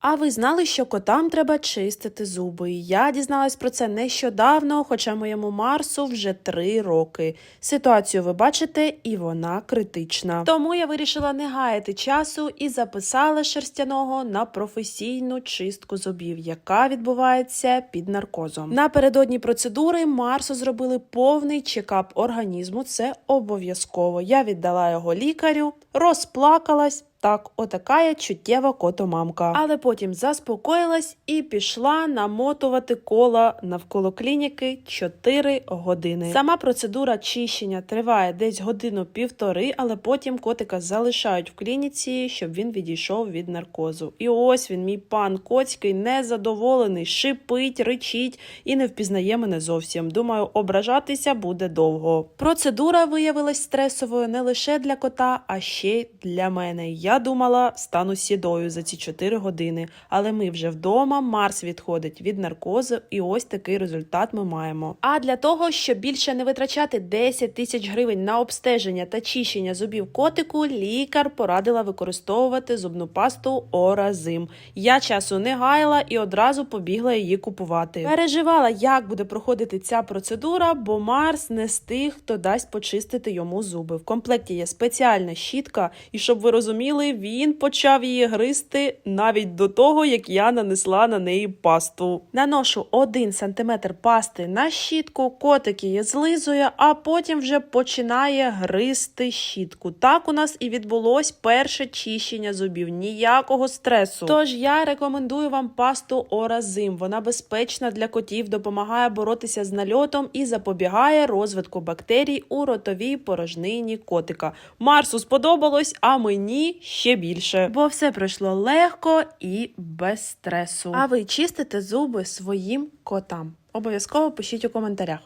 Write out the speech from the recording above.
А ви знали, що котам треба чистити зуби? Я дізналась про це нещодавно, хоча моєму Марсу вже три роки. Ситуацію ви бачите, і вона критична. Тому я вирішила не гаяти часу і записала шерстяного на професійну чистку зубів, яка відбувається під наркозом. Напередодні процедури Марсу зробили повний чекап організму. Це обов'язково. Я віддала його лікарю, розплакалась. Так, отака я чуттєва котомамка. Але потім заспокоїлась і пішла намотувати кола навколо клініки 4 години. Сама процедура чищення триває десь годину-півтори, але потім котика залишають в клініці, щоб він відійшов від наркозу. І ось він, мій пан Коцький, незадоволений, шипить, ричить і не впізнає мене зовсім. Думаю, ображатися буде довго. Процедура виявилась стресовою не лише для кота, а ще й для мене. Я думала, стану сідою за ці 4 години, але ми вже вдома. Марс відходить від наркозу, і ось такий результат ми маємо. А для того, щоб більше не витрачати 10 тисяч гривень на обстеження та чищення зубів котику, лікар порадила використовувати зубну пасту Оразим. Я часу не гаяла і одразу побігла її купувати. Переживала, як буде проходити ця процедура, бо Марс не з тих, хто дасть почистити йому зуби. В комплекті є спеціальна щітка, і щоб ви розуміли, він почав її гризти навіть до того, як я нанесла на неї пасту. Наношу 1 см пасти на щітку, котик її злизує, а потім вже починає гризти щітку. Так у нас і відбулось перше чищення зубів. Ніякого стресу. Тож я рекомендую вам пасту Оразим. Вона безпечна для котів, допомагає боротися з нальотом і запобігає розвитку бактерій у ротовій порожнині котика. Марсу сподобалось, а мені ще більше. Бо все пройшло легко і без стресу. А ви чистите зуби своїм котам? Обов'язково пишіть у коментарях.